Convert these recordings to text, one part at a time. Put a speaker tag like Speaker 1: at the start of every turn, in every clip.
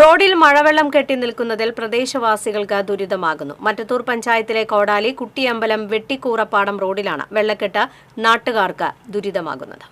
Speaker 1: റോഡിൽ മഴവെള്ളം കെട്ടി നിൽക്കുന്നതിൽ പ്രദേശവാസികൾക്ക് ദുരിതമാകുന്നു. മറ്റത്തൂർ പഞ്ചായത്തിലെ കോടാലി കുട്ടിയമ്പലം വെട്ടിക്കൂറപ്പാടം റോഡിലാണ് വെള്ളക്കെട്ട് നാട്ടുകാർക്ക് ദുരിതമാകുന്നത്.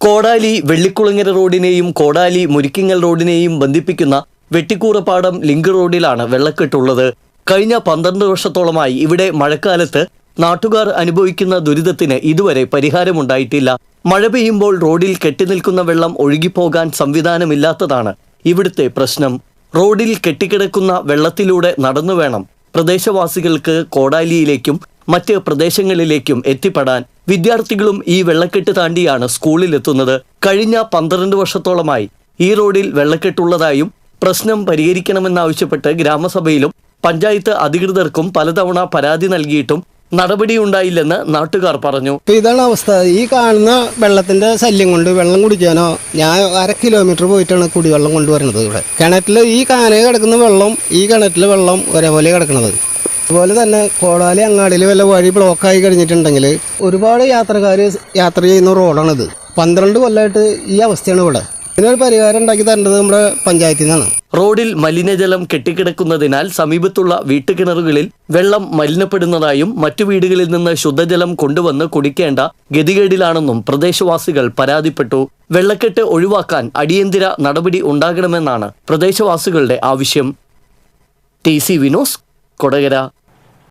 Speaker 2: കോടാലി വെള്ളിക്കുളങ്ങര റോഡിനെയും കോടാലി മുരിക്കിങ്ങൽ റോഡിനെയും ബന്ധിപ്പിക്കുന്ന വെട്ടിക്കൂറപ്പാടം ലിങ്ക് റോഡിലാണ് വെള്ളക്കെട്ടുള്ളത്. കഴിഞ്ഞ പന്ത്രണ്ട് വർഷത്തോളമായി ഇവിടെ മഴക്കാലത്ത് നാട്ടുകാർ അനുഭവിക്കുന്ന ദുരിതത്തിന് ഇതുവരെ പരിഹാരമുണ്ടായിട്ടില്ല. മഴ പെയ്യുമ്പോൾ റോഡിൽ കെട്ടിനിൽക്കുന്ന വെള്ളം ഒഴുകിപ്പോകാൻ സംവിധാനമില്ലാത്തതാണ് ഇവിടുത്തെ പ്രശ്നം. റോഡിൽ കെട്ടിക്കിടക്കുന്ന വെള്ളത്തിലൂടെ നടന്നു വേണം പ്രദേശവാസികൾക്ക് കോടാലിയിലേക്കും മറ്റ് പ്രദേശങ്ങളിലേക്കും എത്തിപ്പെടാൻ. വിദ്യാർത്ഥികളും ഈ വെള്ളക്കെട്ട് താണ്ടിയാണ് സ്കൂളിലെത്തുന്നത്. കഴിഞ്ഞ പന്ത്രണ്ട് വർഷത്തോളമായി ഈ റോഡിൽ വെള്ളക്കെട്ടുള്ളതായും പ്രശ്നം പരിഹരിക്കണമെന്നാവശ്യപ്പെട്ട് ഗ്രാമസഭയിലും പഞ്ചായത്ത് അധികൃതർക്കും പലതവണ പരാതി നൽകിയിട്ടും നടപടിയുണ്ടായില്ലെന്ന് നാട്ടുകാർ പറഞ്ഞു.
Speaker 3: ഇതാണ് അവസ്ഥ. ഈ കാണുന്ന വെള്ളത്തിന്റെ ശല്യം കൊണ്ട് വെള്ളം കുടിക്കാനോ ഞാൻ അര കിലോമീറ്റർ പോയിട്ടാണ് കുടിവെള്ളം കൊണ്ടുവരുന്നത് ഇവിടെ. കിണറ്റിൽ ഈ കാനയിൽ കിടക്കുന്ന വെള്ളം ഈ കിണറ്റിലെ വെള്ളം ഒരേപോലെ കിടക്കുന്നത് അതുപോലെ തന്നെ കോടാലി അങ്ങാടിയിൽ വല്ല വഴി ബ്ലോക്കായി കഴിഞ്ഞിട്ടുണ്ടെങ്കിൽ ഒരുപാട് യാത്രക്കാർ യാത്ര ചെയ്യുന്ന റോഡാണിത് പന്ത്രണ്ട് കൊല്ലമായിട്ട് ഈ അവസ്ഥയാണ് ഇവിടെ. ഇതിനൊരു പരിഹാരം ഉണ്ടാക്കി തരേണ്ടത് നമ്മുടെ പഞ്ചായത്തിൽ നിന്നാണ്.
Speaker 2: റോഡിൽ മലിനജലം കെട്ടിക്കിടക്കുന്നതിനാൽ സമീപത്തുള്ള വീട്ടുകിണറുകളിൽ വെള്ളം മലിനപ്പെടുന്നതായും മറ്റു വീടുകളിൽ നിന്ന് ശുദ്ധജലം കൊണ്ടുവന്ന് കുടിക്കേണ്ട ഗതികേടിലാണെന്നും പ്രദേശവാസികൾ പരാതിപ്പെട്ടു. വെള്ളക്കെട്ട് ഒഴിവാക്കാൻ അടിയന്തര നടപടി ഉണ്ടാകണമെന്നാണ് പ്രദേശവാസികളുടെ ആവശ്യം. T C Vinos Kodakara.